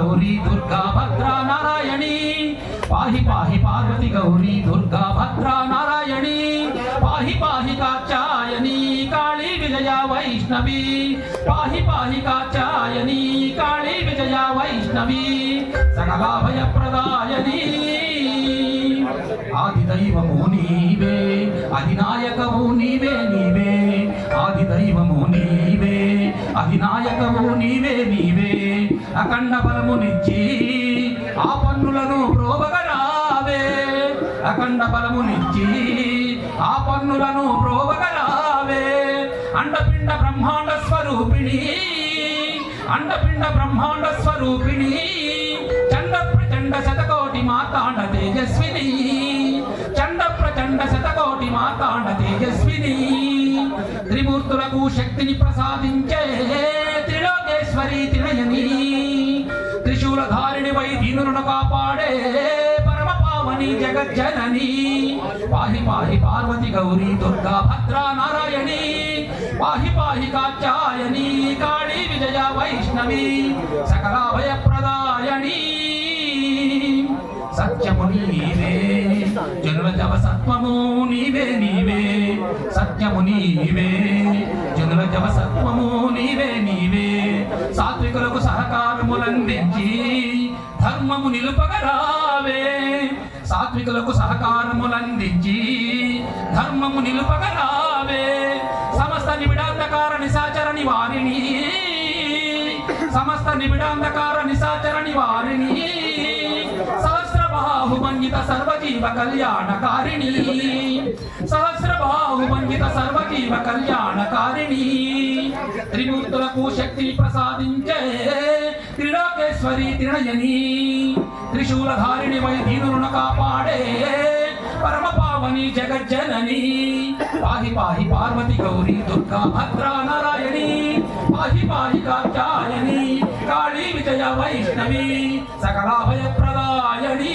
గౌరీ దుర్గా భద్రా నారాయణి పాహి పాహి పార్వతి గౌరీ దుర్గా భద్రా నారాయణి పాహి పాహి కాచాయని కాళీ విజయ వైష్ణవి పాహి పాహి కాచాయని కాళీ విజయ వైష్ణవి సకలాభయ ప్రదాయని ఆది దైవము నీవే అధినాయకము నీవే నీవే ఆది నీవే అధినాయకము నీవే నీవే అఖండ బలమునిచ్చి ఆ పన్నులను ప్రోభగరావే. అఖండ బలమునిచ్చి ఆ పన్నులను ప్రోభగరావే. అండపిండ బ్రహ్మాండ స్వరూపిణి అండపిండ బ్రహ్మాండ స్వరూపిణి చండ ప్రచండ శతకోటి మాతాండ తేజస్విని చండ ప్రచండ శతకోటి మాతాండ తేజస్విని. త్రిమూర్తులకు శక్తిని ప్రసాదించే త్రిలోకేశ్వరి త్రినయని త్రిశూలధారిణి వై దీనులను కాపాడే పరమ పావని జగజ్జనని. పాహి పాహి పార్వతి గౌరీ దుర్గా భద్రా నారాయణి. పాహి పాహి కాచాయని కాళీ విజయ వైష్ణవి. సకలాభయ ప్రదాయని సత్యము నీవే జనుల జవ సత్వము నీవే నీవే సత్యము నీవే. జనుల సత్వము నీవే నీవే. సాత్వికులకు సహకారములందించి ధర్మము నిలుపగరావే సాత్వికులకు సహకారములందించి ధర్మము నిలుపగరావే సమస్త నిబిడాంధకార నిశాచర వారిని సమస్త నిబిడాంధకార నిశాచర వారిని సహస్ర సర్వజీవ కళ్యాణకారిణి సహస్ర బాహుమంజిత సర్వజీవ కళ్యాణకారిణి త్రిమూర్తులకు శక్తిని ప్రసాదించే త్రిలోకేశ్వరి త్రినయని త్రిశూలధారిణి వై దీనులను కాపాడే పరమ పావని జగజ్జనని పాహి పాహి పార్వతి గౌరీ దుర్గా భద్రా నారాయణి పాహి పాహి కాచాయని కాళ విజయ వైష్ణవి సకలాభయ ప్రదాయని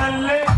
i Allez